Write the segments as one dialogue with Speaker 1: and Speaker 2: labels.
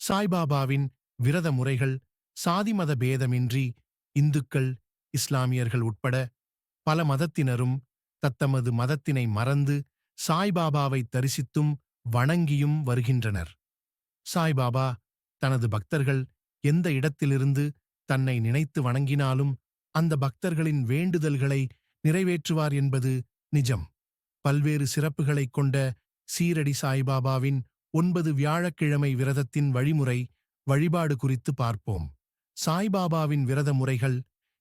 Speaker 1: சாய்பாபாவின் விரத முறைகள் சாதி மத பேதமின்றி இந்துக்கள் இஸ்லாமியர்கள் உட்பட பல மதத்தினரும் தத்தமது மதத்தினை மறந்து சாய்பாபாவை தரிசித்தும் வணங்கியும் வருகின்றனர். சாய்பாபா தனது பக்தர்கள் எந்த இடத்திலிருந்து தன்னை நினைத்து வணங்கினாலும் அந்த பக்தர்களின் வேண்டுதல்களை நிறைவேற்றுவார் என்பது நிஜம். பல்வேறு சிறப்புகளைக் கொண்ட சீரடி சாய்பாபாவின் ஒன்பது வியாழக்கிழமை விரதத்தின் வழிமுறை வழிபாடு குறித்து பார்ப்போம். சாய்பாபாவின் விரத முறைகள்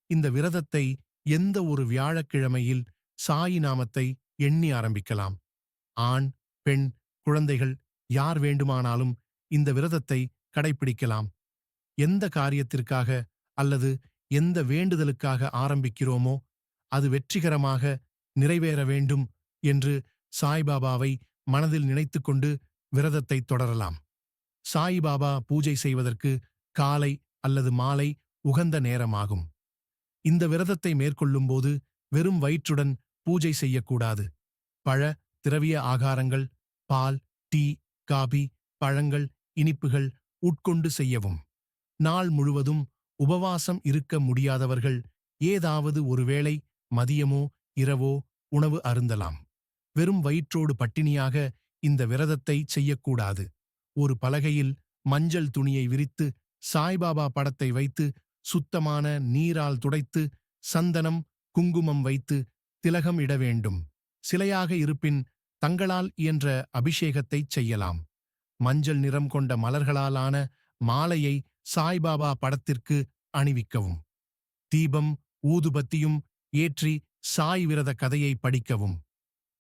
Speaker 1: இந்த விரதத்தை எந்த ஒரு வியாழக்கிழமையில் சாயி நாமத்தை எண்ணி ஆரம்பிக்கலாம். ஆண் பெண் குழந்தைகள் யார் வேண்டுமானாலும் இந்த விரதத்தை கடைப்பிடிக்கலாம். எந்த காரியத்திற்காக அல்லது எந்த வேண்டுதலுக்காக ஆரம்பிக்கிறோமோ அது வெற்றிகரமாக நிறைவேற வேண்டும் என்று சாய்பாபாவை மனதில் நினைத்துக்கொண்டு விரதத்தை தொடரலாம். சாய்பாபா பூஜை செய்வதற்கு காலை அல்லது மாலை உகந்த நேரமாகும். இந்த விரதத்தை மேற்கொள்ளும்போது வெறும் வயிற்றுடன் பூஜை செய்யக்கூடாது. பழ திரவிய ஆகாரங்கள் பால் டீ காபி பழங்கள் இனிப்புகள் உட்கொண்டு செய்யவும். நாள் முழுவதும் உபவாசம் இருக்க முடியாதவர்கள் ஏதாவது ஒருவேளை மதியமோ இரவோ உணவு அருந்தலாம். வெறும் வயிற்றோடு பட்டினியாக இந்த விரதத்தை செய்யக்கூடாது. ஒரு பலகையில் மஞ்சள் துணியை விரித்து சாய்பாபா படத்தை வைத்து சுத்தமான நீரால் துடைத்து சந்தனம் குங்குமம் வைத்து திலகம் இட வேண்டும். சிலையாக இருப்பின் தங்களால் இயன்ற அபிஷேகத்தைச் செய்யலாம். மஞ்சள் நிறம் கொண்ட மலர்களாலான மாலையை சாய்பாபா படத்திற்கு அணிவிக்கவும். தீபம் ஊதுபத்தியும் ஏற்றி சாய் விரத கதையை படிக்கவும்.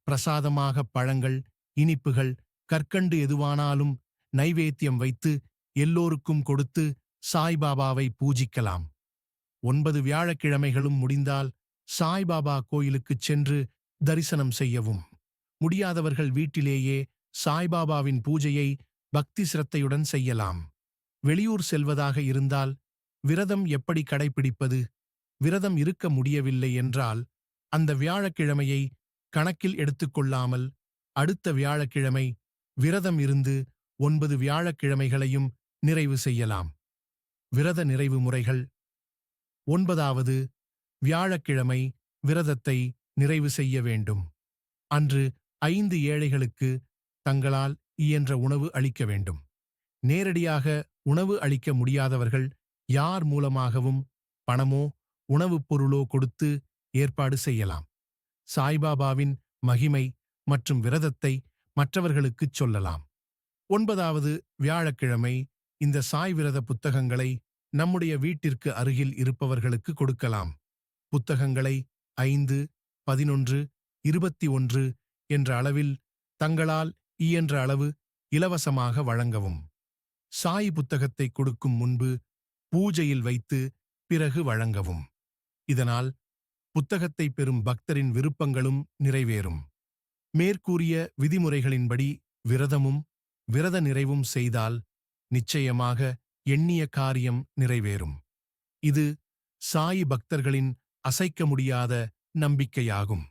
Speaker 1: பிரசாதமாக பழங்கள் இனிப்புகள் கற்கண்டு எதுவானாலும் நைவேத்தியம் வைத்து எல்லோருக்கும் கொடுத்து சாய்பாபாவை பூஜிக்கலாம். ஒன்பது வியாழக்கிழமைகளும் முடிந்தால் சாய்பாபா கோயிலுக்குச் சென்று தரிசனம் செய்யவும். முடியாதவர்கள் வீட்டிலேயே சாய்பாபாவின் பூஜையை பக்தி சிரத்தையுடன் செய்யலாம். வெளியூர் செல்வதாக இருந்தால் விரதம் எப்படி கடைபிடிப்பது? விரதம் இருக்க முடியவில்லை என்றால் அந்த வியாழக்கிழமையை கணக்கில் எடுத்துக்கொள்ளாமல் அடுத்த வியாழக்கிழமை விரதம் இருந்து ஒன்பது வியாழக்கிழமைகளையும் நிறைவு செய்யலாம். விரத நிறைவு முறைகள். ஒன்பதாவது வியாழக்கிழமை விரதத்தை நிறைவு செய்ய வேண்டும். அன்று ஐந்து ஏழைகளுக்கு தங்களால் இயன்ற உணவு அளிக்க வேண்டும். நேரடியாக உணவு அளிக்க முடியாதவர்கள் யார் மூலமாகவும் பணமோ உணவுப் பொருளோ கொடுத்து ஏற்பாடு செய்யலாம். சாய்பாபாவின் மகிமை மற்றும் விரதத்தை மற்றவர்களுக்குச் சொல்லலாம். ஒன்பதாவது வியாழக்கிழமை இந்த சாய் விரத புத்தகங்களை நம்முடைய வீட்டிற்கு அருகில் இருப்பவர்களுக்கு கொடுக்கலாம். புத்தகங்களை ஐந்து பதினொன்று இருபத்தி ஒன்று என்ற அளவில் தங்களால் இயன்ற அளவு இலவசமாக வழங்கவும். சாய் புத்தகத்தை கொடுக்கும் முன்பு பூஜையில் வைத்து பிறகு வழங்கவும். இதனால் புத்தகத்தை பெறும் பக்தரின் விருப்பங்களும் நிறைவேறும். மேற்கூறிய விதிமுறைகளின்படி விரதமும் விரத நிறைவும் செய்தால் நிச்சயமாக எண்ணிய காரியம் நிறைவேறும். இது சாயி பக்தர்களின் அசைக்க முடியாத நம்பிக்கையாகும்.